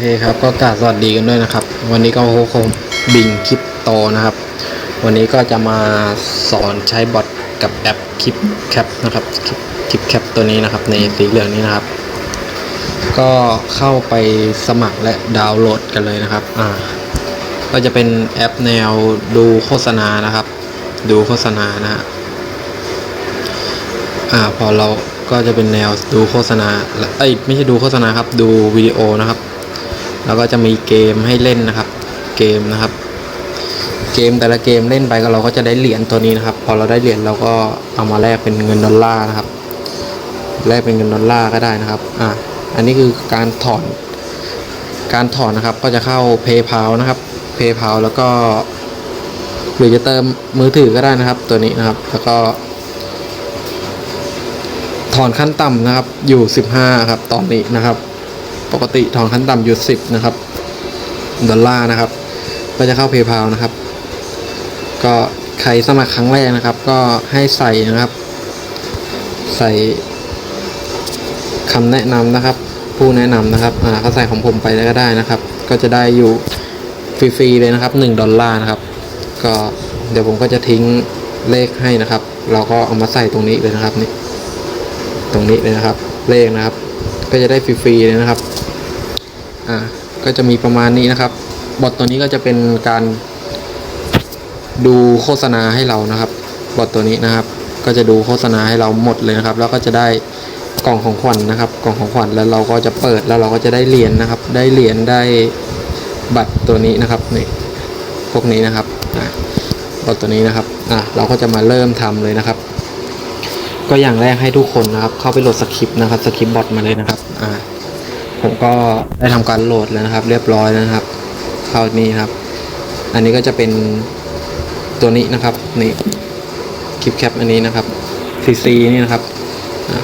เคครับก็กราบสวัสดีกันด้วยนะครับ วันนี้ก็โคงบิงคลิปโตนะครับ วันนี้ก็จะมาสอนใช้บอทกับแอปคลิปแคปนะครับคลิปคลิปแคปตัวนี้นะครับ ในสีเหลืองนี้นะครับ ก็เข้าไปสมัครและดาวน์โหลดกันเลยนะครับอ่าก็จะเป็นแอปแนวดูโฆษณานะครับ ดูโฆษณานะฮะอ่าพอเราก็จะเป็นแนวดูโฆษณา เอ้ยไม่ใช่ดูโฆษณาครับ ดูวิดีโอนะครับ แล้วก็จะมีเกมให้เล่นนะครับ เกมนะครับ เกมแต่ละเกมเล่นไปก็เราก็จะได้เหรียญตัวนี้นะครับ พอเราได้เหรียญเราก็เอามาแลกเป็นเงินดอลลาร์นะครับ แลกเป็นเงินดอลลาร์ก็ได้นะครับอ่าอันนี้คือการถอน การถอนนะครับก็จะเข้า PayPal นะครับ PayPal แล้วก็หรือจะเติมมือถือก็ได้นะครับ ตัวนี้นะครับ แล้วก็ถอนขั้นต่ำนะครับอยู่ 15 ครับตอนนี้นะครับ ปกติถอนขั้นต่ำอยู่ 10 นะครับ ดอลลาร์นะครับ ก็จะเข้า PayPal นะครับ ก็ใครสมัครครั้งแรกนะครับ ก็ให้ใส่นะครับ ใส่คำแนะนำนะครับ ผู้แนะนำนะครับอ่าก็ใส่ของผมไปแล้วก็ได้นะครับ ก็จะได้อยู่ฟรีๆเลยนะครับ 1 ดอลลาร์นะครับ ก็เดี๋ยวผมก็จะทิ้งเลขให้นะครับ เราก็เอามาใส่ตรงนี้เลยนะครับนี่ตรงนี้เลยนะครับ เลขนะครับ ก็จะได้ฟรีๆเลยนะครับ อ่าก็จะมีประมาณนี้นะครับ บอทตัวนี้ก็จะเป็นการดูโฆษณาให้เรานะครับ บอทตัวนี้นะครับ ก็จะดูโฆษณาให้เราหมดเลยนะครับ แล้วก็จะได้กล่องของขวัญนนะครับ กล่องของขวัญแล้วเราก็จะเปิดแล้วเราก็จะได้เหรียญนะครับ ได้เหรียญได้บัตรตัวนี้นะครับนี่พวกนี้นะครับอ่าบอทตัวนี้นะครับอ่าเราก็จะมาเริ่มทำเลยนะครับ ก็อย่างแรกให้ทุกคนนะครับ เข้าไปโหลดสคริปต์นะครับสคริปต์บอทมาเลยนะครับอ่า ผมก็ได้ทำการโหลดแล้วนะครับ เรียบร้อยแล้วนะครับ เข้านี่ครับ อันนี้ก็จะเป็นตัวนี้นะครับนี่คลิปแคปอันนี้นะครับ CC นี่นะครับ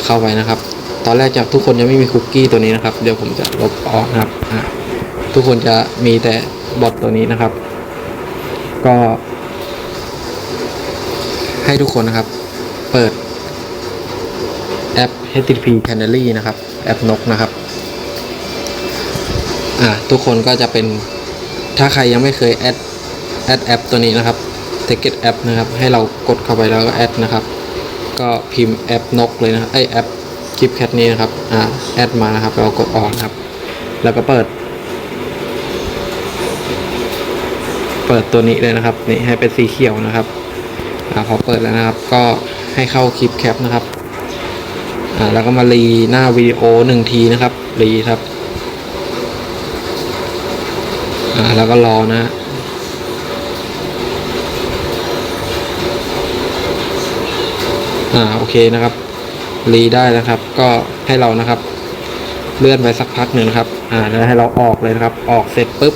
เข้าไปนะครับ ตอนแรกจะทุกคนจะไม่มีคุกกี้ตัวนี้นะครับ เดี๋ยวผมจะลบออกนะครับ ทุกคนจะมีแต่บอทตัวนี้นะครับ ก็ ให้ทุกคนนะครับ เปิดแอป HTTP Canary นะครับ แอปนกนะครับ อ่าทุกคนก็จะเป็นถ้าใครยังไม่เคยแอดแอดแอปตัวนี้นะครับ Ticket App นะครับ ให้เรากดเข้าไปแล้วก็แอดนะครับ ก็พิมพ์แอปนกเลยนะไอแอปคลิปแคทนี้นะครับอ่าแอดมานะครับ เรากดออกครับ แล้วก็เปิด เปิดตัวนี้เลยนะครับ นี่ให้เป็นสีเขียวนะครับอ่าพอเปิดแล้วนะครับ ก็ให้เข้าคลิปแคปนะครับอ่าแล้วก็มารีหน้าวิดีโอหนึ่งทีนะครับรีครับ อ่าแล้วก็รอนะฮะอ่าโอเคนะครับ รีได้นะครับ ก็ให้เรานะครับ เลื่อนไปสักพักหนึ่งครับ อ่าแล้วให้เราออกเลยนะครับ ออกเสร็จปุ๊บ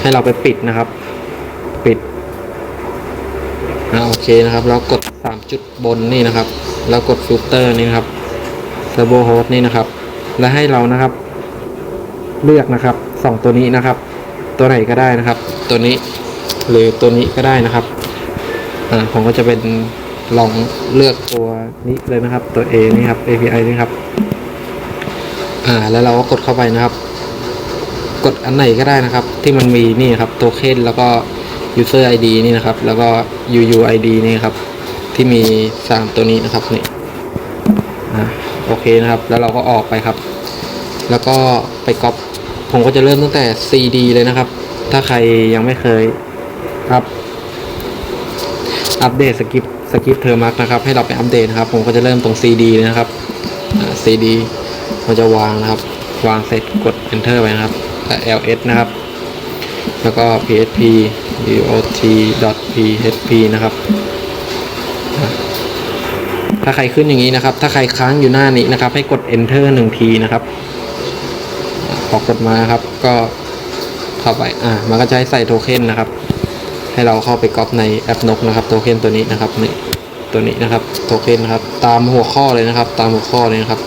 ให้เราไปปิดนะครับ ปิดอ่าโอเคนะครับแล้วกด3จุดบนนี่นะครับ แล้วกดฟิลเตอร์นี่นะครับเซอร์โบโฮสนี่นะครับ และให้เรานะครับ เลือกนะครับ สองตัวนี้นะครับ ตัวไหนก็ได้นะครับ ตัวนี้หรือตัวนี้ก็ได้นะครับอ่าผมก็จะเป็นลองเลือกตัวนี้เลยนะครับ ตัว A นี่ครับ API นี่ครับอ่าแล้วเราก็กดเข้าไปนะครับ กดอันไหนก็ได้นะครับ ที่มันมีนี่ครับโทเค็นแล้วก็ user ID นี่นะครับ แล้วก็ UUID นี่ครับ ที่มี3ตัวนี้นะครับนี่อ่าโอเคนะครับ แล้วเราก็ออกไปครับ แล้วก็ไปก๊อป ผมก็จะเริ่มตั้งแต่ CD เลยนะครับ ถ้าใครยังไม่เคยอัพอัปเดตสกิปสกิปเทอร์มักนะครับ ให้เราไปอัปเดตนะครับ ผมก็จะเริ่มตรง CD เลยนะครับ CD เราจะวางนะครับ วางเสร็จกด enter ไปนะครับแล้ว ls นะครับ แล้วก็ php dot php นะครับ ถ้าใครขึ้นอย่างนี้นะครับ ถ้าใครค้างอยู่หน้านี้นะครับ ให้กด enter หนึ่งทีนะครับ พอกดมาครับ ก็เข้าไปอ่ามันก็จะให้ใส่โทเค็นนะครับ ให้เราเข้าไปก๊อปในแอปนกนะครับโทเค็นตัวนี้นะครับนี่ตัวนี้นะครับโทเค็นนะครับ ตามหัวข้อเลยนะครับ ตามหัวข้อเลยนะครับ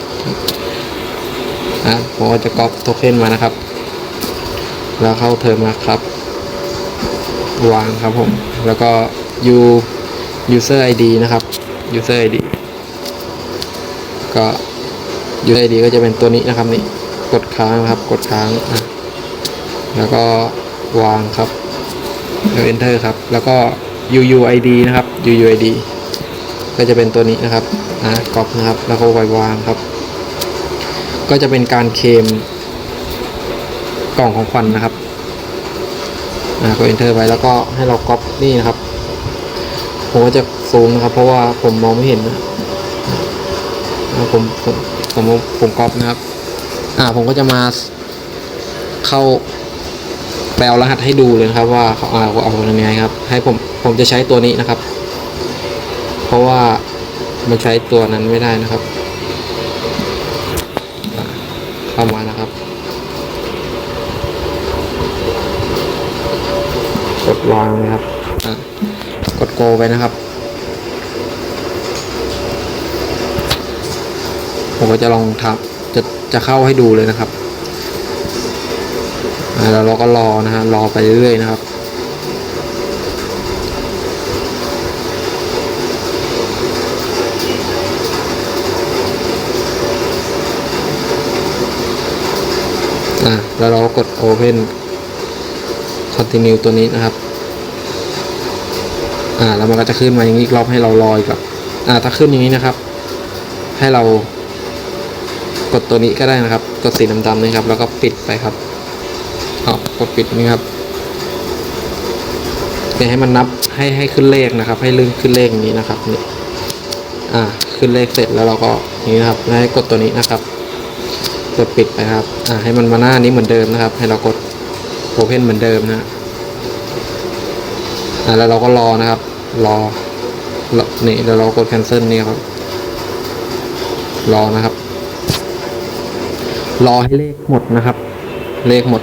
อะผมก็จะก๊อปโทเค็นมานะครับ แล้วเข้าเทอมมาครับ วางครับผม แล้วก็ u user id นะครับ user id ก็ user id ก็จะเป็นตัวนี้นะครับนี่ กดค้างนะครับ กดค้างอะแล้วก็วางครับแล้ว enter ครับ แล้วก็ UUID นะครับ UUID ก็จะเป็นตัวนี้นะครับอะกรอบนะครับ แล้วก็ไว้วางครับ ก็จะเป็นการเคมกล่องของขวันนะครับอ่าก็ enter ไปแล้วก็ให้เราก๊อปนี่นะครับ ผมก็จะซูมนะครับ เพราะว่าผมมองไม่เห็นนะผมผมผมผมก๊อปนะครับ อ่าผมก็จะมาเข้าแปลรหัสให้ดูเลยนะครับว่าเขาเอาเอายังไงครับ ให้ผมผมจะใช้ตัวนี้นะครับ เพราะว่ามันใช้ตัวนั้นไม่ได้นะครับเข้ามานะครับกดวางเลยครับกดโกไปนะครับ ผมก็จะลองทำ จะเข้าให้ดูเลยนะครับอ่าแล้วเราก็รอนะฮะรอไปเรื่อยๆนะครับอะแล้วเราก็กด Open continue ตัวนี้นะครับ อ่าแล้วมันก็จะขึ้นมาอย่างนี้อีกรอบให้เรารออีกครับอ่าถ้าขึ้นอย่างนี้นะครับ ให้เรา กดตัวนี้ก็ได้นะครับ กดสีดำๆนะครับ แล้วก็ปิดไปครับเอากดปิดนี่ครับเดี๋ยวให้มันนับให้ให้ขึ้นเลขนะครับ ให้ลื่นขึ้นเลขอย่างนี้นะครับนี่อ่าขึ้นเลขเสร็จแล้วเราก็นี้นะครับให้กดตัวนี้นะครับกดปิดไปครับอ่าให้มันมาหน้านี้เหมือนเดิมนะครับ ให้เรากดโอเพนเหมือนเดิมนะฮะอ่าแล้วเราก็รอนะครับ รอนี่แล้วเรากด cancel นี่ครับรอนะครับ รอให้เลขหมดนะครับ เลขหมด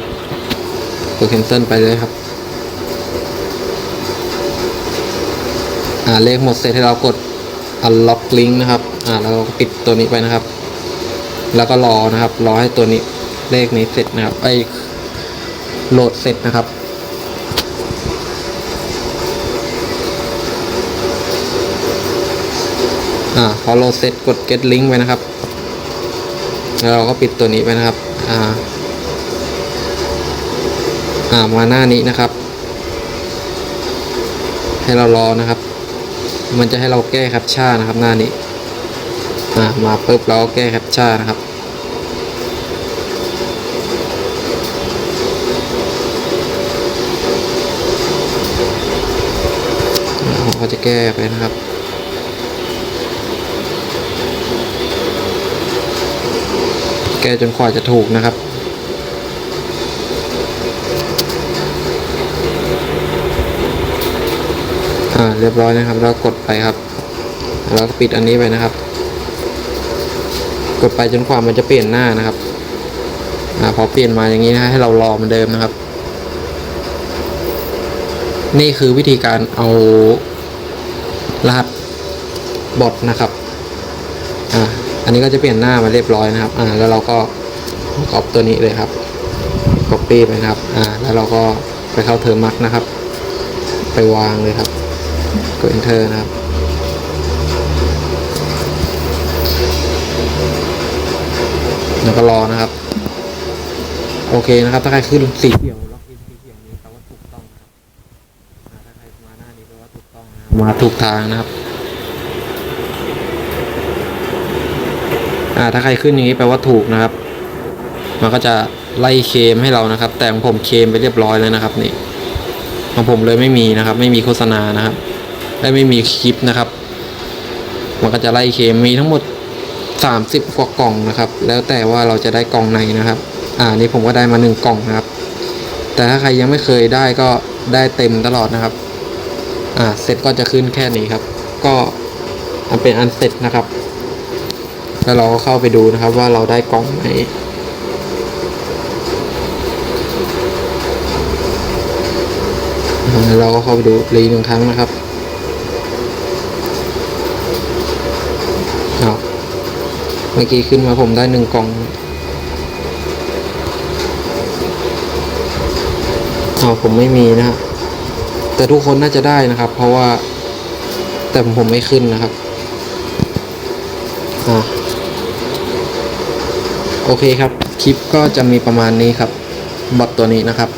กด cancel ไปเลยครับ อ่าเลขหมดเสร็จให้เรากด unlock link นะครับ อ่าแล้วเราก็ปิดตัวนี้ไปนะครับ แล้วก็รอนะครับ รอให้ตัวนี้เลขนี้เสร็จนะครับ ไอโหลดเสร็จนะครับอ่าพอโหลดเสร็จกด get link ไปนะครับ แล้วเราก็ปิดตัวนี้ไปนะครับ อ่า อ่า มาหน้านี้นะครับ ให้เรารอนะครับ มันจะให้เราแก้แคปชั่นนะครับ หน้านี้ อ่า มาปุ๊บเราก็แก้แคปชั่นนะครับผมก็จะแก้ไปนะครับ แก้จนกว่าจะถูกนะครับ อ่าเรียบร้อยนะครับ แล้วกดไปครับ แล้วปิดอันนี้ไปนะครับ กดไปจนกว่ามันจะเปลี่ยนหน้านะครับ อ่าพอเปลี่ยนมาอย่างนี้นะให้เรารอเหมือนเดิมนะครับ นี่คือวิธีการเอารหัสบอทนะครับ อ่า อันนี้ก็จะเปลี่ยนหน้ามาเรียบร้อยนะครับ อ่า แล้วเราก็ก๊อปตัวนี้เลยครับ copy ไปนะครับ อ่า แล้วเราก็ไปเข้าเทอร์มักนะครับ ไปวางเลยครับ กด enter นะครับ แล้วก็รอนะครับ โอเคนะครับ ถ้าใครขึ้นสีเขียวล็อกอินสีเขียวนี้แปลว่าถูกต้องนะครับถ้าใครมาหน้านี้แปลว่าถูกต้องนะครับ มาถูกทางนะครับ อ่าถ้าใครขึ้นอย่างนี้แปลว่าถูกนะครับ มันก็จะไล่เคมให้เรานะครับ แต่ของผมเคมไปเรียบร้อยแล้วนะครับนี่ของผมเลยไม่มีนะครับ ไม่มีโฆษณานะครับและไม่มีคลิปนะครับ มันก็จะไล่เคมมีทั้งหมดสามสิบกว่ากล่องนะครับ แล้วแต่ว่าเราจะได้กล่องไหนนะครับ อ่านี่ผมก็ได้มาหนึ่งกล่องนะครับ แต่ถ้าใครยังไม่เคยได้ก็ได้เต็มตลอดนะครับ อ่าเสร็จก็จะขึ้นแค่นี้ครับ ก็อันเป็นอันเสร็จนะครับ แล้วเราก็เข้าไปดูนะครับว่าเราได้กล่องไหนเราก็เข้าไปดูรีหนึ่งครั้งนะครับครับเมื่อกี้ขึ้นมาผมได้หนึ่งกล่องอ้าวผมไม่มีนะฮะแต่ทุกคนน่าจะได้นะครับ เพราะว่า แต่ผมไม่ขึ้นนะครับ อ่า อเคครับ คลิปก็จะมีประมาณนี้ครับบอทตัวนี้นะครับ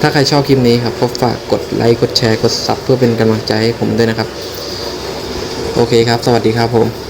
ถ้าใครชอบคลิปนี้ครับก็ฝากกดไลค์กดแชร์กดซับเพื่อเป็นกำลังใจให้ผมด้วยนะครับ โอเคครับ สวัสดีครับผม